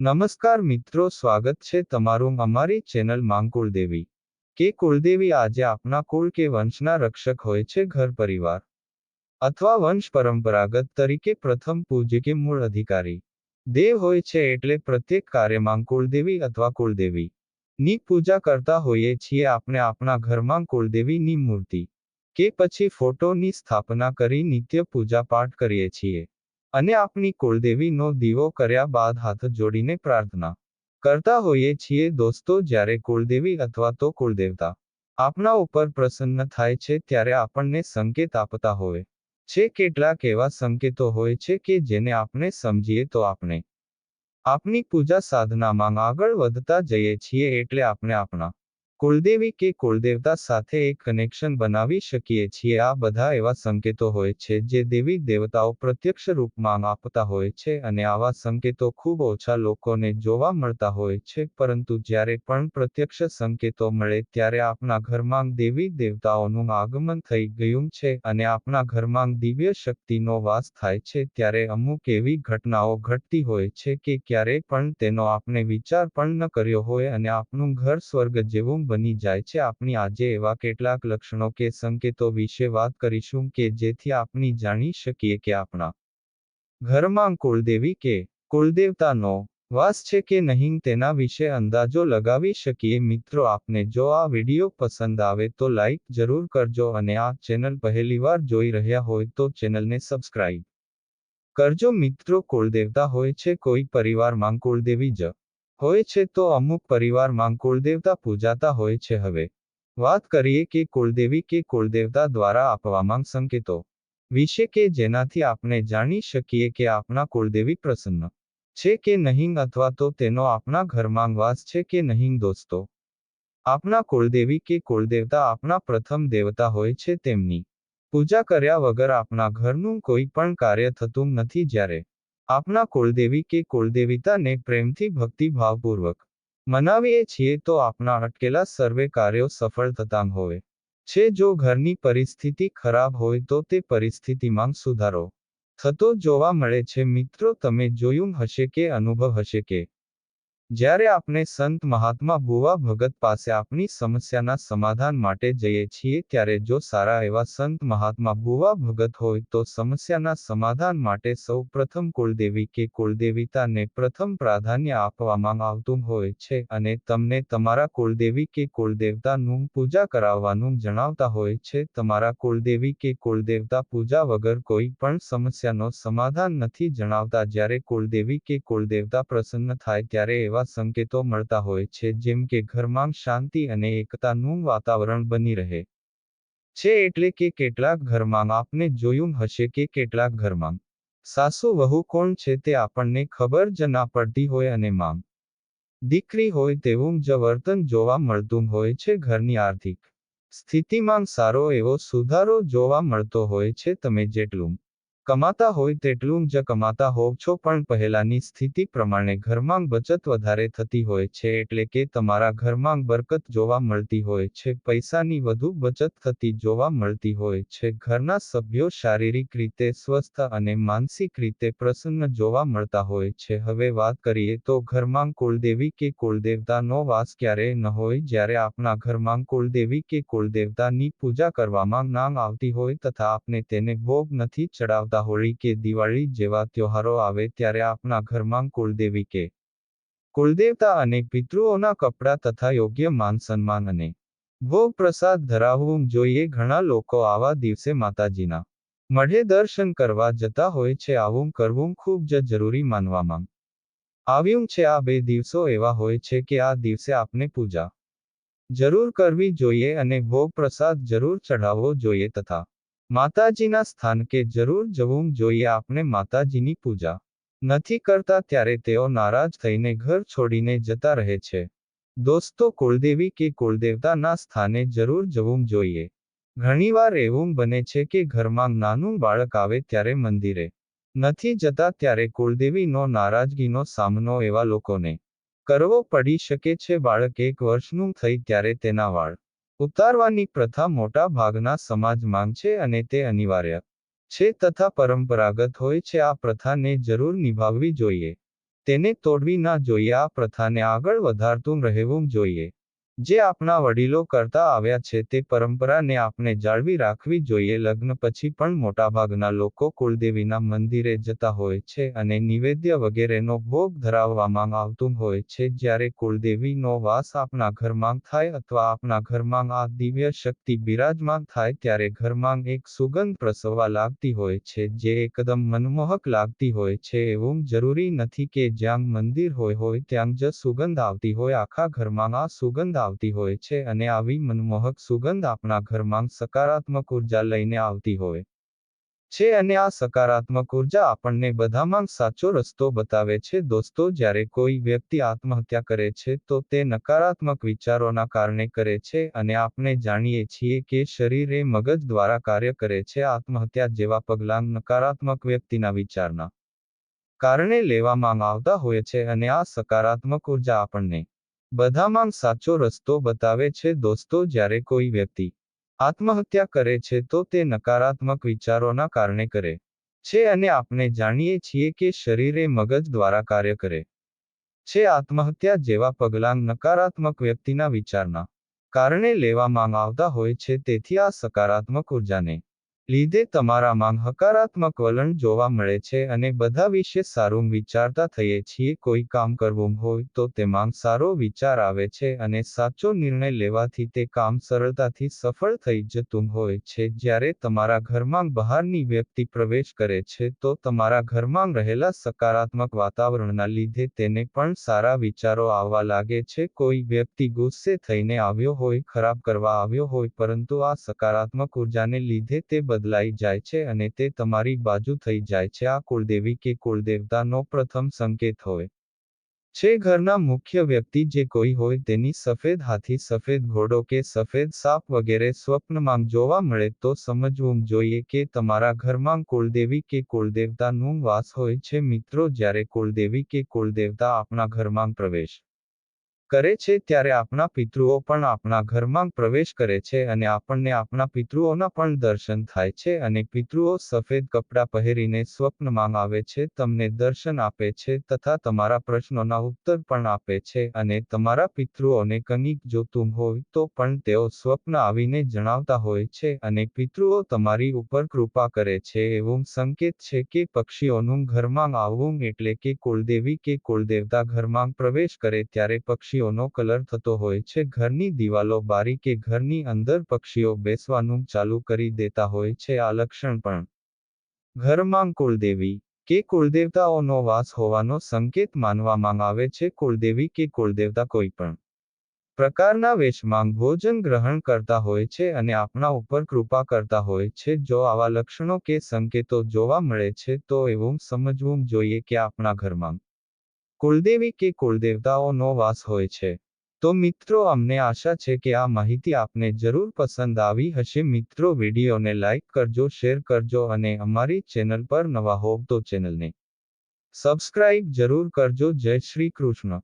નમસ્કાર મિત્રો, સ્વાગત છે તમારું અમારી ચેનલ માંગ કુળદેવી કે કુળદેવી આજે આપના કુળ કે વંશના રક્ષક હોય છે ઘર પરિવાર. અથવા વંશ પરંપરાગત તરીકે પ્રથમ પૂજ્ય કે મૂળ અધિકારી. દેવ હોય છે એટલે પ્રત્યેક કાર્યમાં કુળદેવી અથવા કુળદેવી ની પૂજા કરતા હોઈએ છીએ આપણે આપણા ઘરમાં કુળદેવીની મૂર્તિ. કે પછી ફોટોની સ્થાપના કરી નિત્ય પૂજા પાઠ કરીએ છીએ. અને આપણી કુળદેવીનો દીવો કર્યા બાદ હાથ જોડીને પ્રાર્થના કરતા હોઈએ છીએ દોસ્તો, જ્યારે કુળદેવી અથવા તો કુળદેવતા આપણા ઉપર પ્રસન્ન થાય છે, ત્યારે આપણને સંકેત આપતા હોય છે. કેટલાક એવા સંકેતો હોય છે કે જેને આપણે સમજીએ તો આપણે આપની પૂજા સાધનામાં આગળ વધતા જઈએ છીએ, એટલે આપણે આપણા કુળદેવી કે કુળદેવતા સાથે એક કનેક્શન બનાવી શકીએ છીએ. આ બધા એવા સંકેતો હોય છે જે દેવી દેવતાઓ પ્રત્યક્ષ રૂપમાં આપતા હોય છે અને આવા સંકેતો ખૂબ ઓછા લોકોને જોવા મળતા હોય છે. પરંતુ જ્યારે પણ પ્રત્યક્ષ સંકેતો મળે ત્યારે આપણા ઘરમાં દેવી દેવતાઓનું આગમન થઈ ગયું છે અને આપણા ઘરમાં દિવ્ય શક્તિનો વાસ થાય છે. ત્યારે અમુક એવી ઘટનાઓ ઘટતી હોય છે કે ક્યારેય પણ તેનો આપણે વિચાર પણ ન કર્યો હોય અને આપણું ઘર સ્વર્ગ જેવું બની જાય છે. આપણી આજે એવા કેટલાક લક્ષણો કે સંકેતો વિશે વાત કરીશું કે જેથી આપણી જાણી શકીએ કે આપણા ઘરમાં કુળદેવી કે કુળદેવતાનો વાસ છે કે નહીં તેના વિશે અંદાજો લગાવી શકીએ. મિત્રો, આપને જો આ વીડિયો પસંદ આવે તો લાઈક જરૂર કરજો અને આ ચેનલ પહેલીવાર જોઈ રહ્યા હોય તો ચેનલને સબસ્ક્રાઇબ કરજો. મિત્રો, કુળદેવતા હોય છે કોઈ પરિવારમાં કુળદેવી જ હોય છે તો અમુક પરિવારમાં કુળદેવતા પૂજાતા હોય છે હવે. વાત કરીએ કે કુળદેવી કે કુળદેવતા દ્વારા આપવામાં સંકેતો. વિશે કે જેનાથી આપણે જાણી શકીએ કે આપણા કુળદેવી પ્રસન્ન છે કે નહીં અથવા તો તેનો આપણા ઘરમાં વાસ છે કે નહીં દોસ્તો. આપણા કુળદેવી કે કુળદેવતા આપણા પ્રથમ દેવતા હોય છે તેમની. પૂજા કર્યા વગર આપણા ઘરનું કોઈ પણ કાર્ય થતું નથી જ્યારે આપના કુળદેવી કે કુળદેવિતાને પ્રેમથી ભક્તિભાવપૂર્વક મનાવીએ છીએ તો આપના અટકેલા સર્વે કાર્યો સફળ થતા હોય. છે જો ઘરની પરિસ્થિતિ ખરાબ હોય તો તે પરિસ્થિતિમાં સુધારો થતો જોવા મળે છે. મિત્રો, તમે જોયું હશે કે, અનુભવ હશે કે જ્યારે આપણે સંત મહાત્મા ભુવા ભગત પાસે આપણી સમસ્યાના સમાધાન માટે જઈએ છીએ ત્યારે જો સારા એવા સંત મહાત્મા ભુવા ભગત હોય તો સમસ્યાના સમાધાન માટે સૌ પ્રથમ કુળદેવી કે કુળદેવિતાને પ્રથમ પ્રાધાન્ય આપવામાં આવતું હોય છે અને તમને તમારા કુળદેવી કે કુળદેવતાનું પૂજા કરાવવાનું જણાવતા હોય છે. તમારા કુળદેવી કે કુળદેવતા પૂજા વગર કોઈ પણ સમસ્યાનો સમાધાન નથી જણાવતા. જ્યારે કુળદેવી કે કુળદેવતા પ્રસન્ન થાય ત્યારે એવા એવા સંકેતો મળતા હોય છે, જેમ કે ઘરમાં શાંતિ અને એકતાનું વાતાવરણ બની રહે. છે એટલે કે કેટલાક ઘરમાં આપને જોયું હશે કે કેટલાક ઘરમાં સાસુ વહુ કોણ છે તે આપણને ખબર જ ના પડતી હોય અને માંગ દીકરી હોય તેવું જ વર્તન જોવા મળતું હોય છે, ઘરની આર્થિક સ્થિતિમાં સારો એવો સુધારો જોવા મળતો હોય છે, તમે જેટલું કમાતા હોય તેટલું જ કમાતા હોવ છો, પણ પહેલાની સ્થિતિ પ્રમાણે ઘરમાં બચત વધારે થતી હોય છે, એટલે કે તમારા ઘરમાં બરકત જોવા મળતી હોય છે, પૈસાની વધુ બચત થતી જોવા મળતી હોય છે, ઘરના સભ્યો શારીરિક રીતે સ્વસ્થ અને માનસિક રીતે પ્રસન્ન જોવા મળતા હોય છે. હવે વાત કરીએ તો ઘરમાં કુળદેવી કે કુળદેવતાનો વાસ ક્યારેય ન હોય જ્યારે આપણા ઘરમાં કુળદેવી કે કુળદેવતાની પૂજા કરવામાં નામ આવતી હોય તથા આપને તેને ભોગ નથી ચડાવતા આવતા હોળી કે દિવાળી જેવા ત્યોહારો આવે ત્યારે આપણા ઘરમાં કુળદેવી કે કુળદેવતા અને પિતૃઓના કપડાં તથા યોગ્ય માન સન્માન અને ભોગ પ્રસાદ ધરાવવું જોઈએ ઘણા લોકો આવા દિવસે માતાજીના મઢે દર્શન કરવા જતા હોય છે. આવું કરવું ખૂબ જ જરૂરી માનવામાં આવ્યું છે. આ બે દિવસો એવા હોય છે કે આ દિવસે આપને પૂજા જરૂર કરવી જોઈએ અને ભોગ પ્રસાદ જરૂર ચઢાવવો જોઈએ તથા માતાજીના સ્થાન કે જરૂર જવું જોઈએ આપણે માતાજીની પૂજા નથી કરતા ત્યારે તેઓ નારાજ થઈને ઘર છોડીને જતા રહે છે. દોસ્તો, કુળદેવી કે કુળદેવતાના સ્થાને જરૂર જવું જોઈએ. ઘણીવાર એવું બને છે કે ઘરમાં નાનું બાળક આવે ત્યારે મંદિરે નથી જતા ત્યારે કુળદેવીનો નારાજગીનો સામનો એવા લોકોને કરવો પડી શકે છે. બાળક એક વર્ષનું થઈ ત્યારે તેના વાળ ઉતારવાની પ્રથા મોટા ભાગના સમાજમાં છે અને તે અનિવાર્ય છે તથા પરંપરાગત હોય છે. આ પ્રથાને જરૂર નિભાવવી જોઈએ. તેને તોડવી ના જોઈએ. આ પ્રથાને આગળ વધારતું રહેવું જોઈએ. જે આપણા વડીલો કરતા આવ્યા છે તે પરંપરાને આપણે જાળવી રાખવી જોઈએ. લગ્ન પછી પણ મોટાભાગના લોકો કુળદેવીના મંદિરે જતા હોય છે અને નિવેદ્ય વગેરેનો ભોગ ધરાવવામાં આવતું હોય છે. જ્યારે કુળદેવીનો વાસ આપણા ઘરમાં થાય અથવા આપણા ઘરમાં આ દિવ્ય શક્તિ બિરાજમાન થાય ત્યારે ઘરમાં એક સુગંધ પ્રસવવા લાગતી હોય છે, જે એકદમ મનમોહક લાગતી હોય છે. એવું જરૂરી નથી કે જ્યાં મંદિર હોય હોય ત્યાં જ સુગંધ આવતી હોય. આખા ઘરમાં આ સુગંધ આવતી હોય છે અને આવી મનમોહક સુગંધ આપણા ઘરમાં સકારાત્મક ઊર્જા લઈને આવતી હોય છે અને આ સકારાત્મક ઊર્જા આપણને બધામાં સાચો રસ્તો બતાવે છે. દોસ્તો, જ્યારે કોઈ વ્યક્તિ આત્મહત્યા કરે છે, તો તે નકારાત્મક વિચારોના કારણે કરે છે અને આપણે જાણીએ છીએ કે શરીર એ મગજ દ્વારા કાર્ય કરે છે આત્મહત્યા જેવા પગલાં નકારાત્મક વ્યક્તિના વિચારના કારણે લેવામાં આવતા હોય છે અને આ સકારાત્મક ઊર્જા આપણને બધામાં સાચો રસ્તો બતાવે છે દોસ્તો જ્યારે કોઈ વ્યક્તિ આત્મહત્યા કરે છે તો તે નકારાત્મક વિચારોના કારણે કરે છે અને આપણે જાણીએ છીએ કે શરીરે મગજ દ્વારા કાર્ય કરે છે આત્મહત્યા જેવા પગલાં નકારાત્મક વ્યક્તિના વિચારના કારણે લેવામાં આવતા હોય છે તેથી આ સકારાત્મક ઉર્જાને લીધે તમારામાં હકારાત્મક વલણ જોવા મળે છે અને બધા વિશે સારું વિચારતા થઈએ છીએ. કોઈ કામ કરવું હોય તો તેમાં સારો વિચાર આવે છે અને સાચો નિર્ણય લેવાથી તે કામ સરળતાથી સફળ થઈ જતું હોય છે. જ્યારે તમારા ઘરમાં બહારની વ્યક્તિ પ્રવેશ કરે છે તો તમારા ઘરમાં રહેલા સકારાત્મક વાતાવરણના લીધે તેને પણ સારા વિચારો આવવા લાગે છે. કોઈ વ્યક્તિ ગુસ્સે થઈને આવ્યો હોય, ખરાબ કરવા આવ્યો હોય, પરંતુ આ સકારાત્મક ઉર્જાને લીધે તે બદલાઈ જાય છે અને તે તમારી બાજુ થઈ જાય છે. આ કુળદેવી કે કુળદેવતાનો પ્રથમ સંકેત હોય છે. ઘરના મુખ્ય વ્યક્તિ જે કોઈ હોય તેની સફેદ હાથી, સફેદ ઘોડો કે સફેદ સાપ વગેરે સ્વપ્નમાં જોવા મળે તો સમજવું જોઈએ કે તમારા ઘરમાં કુળદેવી કે કુળદેવતાનું વાસ હોય છે. મિત્રો, જ્યારે કુળદેવી કે કુળદેવતા આપણા ઘરમાં પ્રવેશ કરે છે ત્યારે આપણા પિતૃઓ પણ આપણા ઘરમાં પ્રવેશ કરે છે અને આપણને આપણા પિતૃઓના પણ દર્શન થાય છે અને પિતૃઓ સફેદ કપડાં પહેરીને સ્વપ્નમાં આવે છે, તમને દર્શન આપે છે તથા તમારા પ્રશ્નોના ઉત્તર પણ આપે છે અને તમારા પિતૃઓને કંઈક જોતું હોય તો પણ તેઓ સ્વપ્ન આવીને જણાવતા હોય છે અને પિતૃઓ તમારી ઉપર કૃપા કરે છે એવું સંકેત છે કે પક્ષીઓનું ઘરમાં આવવું એટલે કે કુળદેવી કે કુળદેવતા ઘરમાં પ્રવેશ કરે ત્યારે પક્ષી પક્ષીઓનો કલર થતો હોય છે. ઘરની દિવાલો બારી કે ઘરની અંદર પક્ષીઓ બેસવાનું ચાલુ કરી દેતા હોય છે. આ લક્ષણ પણ ઘરમાં કુળદેવી કે કુળદેવતાઓનો વાસ હોવાનો સંકેત માનવામાં આવે છે. કુળદેવી કે કુળદેવતા કોઈ પણ પ્રકારના વેશમાં ભોજન ગ્રહણ કરતા હોય છે અને આપણા ઉપર કૃપા કરતા હોય છે. જો આવા લક્ષણો કે સંકેતો જોવા મળે છે તો એવું સમજવું જોઈએ કે આપણા ઘરમાં કુળદેવી કે કુળદેવતાઓનો વાસ હોય છે. તો મિત્રો, અમને આશા છે કે આ માહિતી આપને જરૂર પસંદ આવી હશે. મિત્રો, વિડીયોને લાઇક કરજો, શેર કરજો અને અમારી ચેનલ પર નવા હોવ તો ચેનલને સબસ્ક્રાઇબ જરૂર કરજો. જય શ્રી કૃષ્ણ.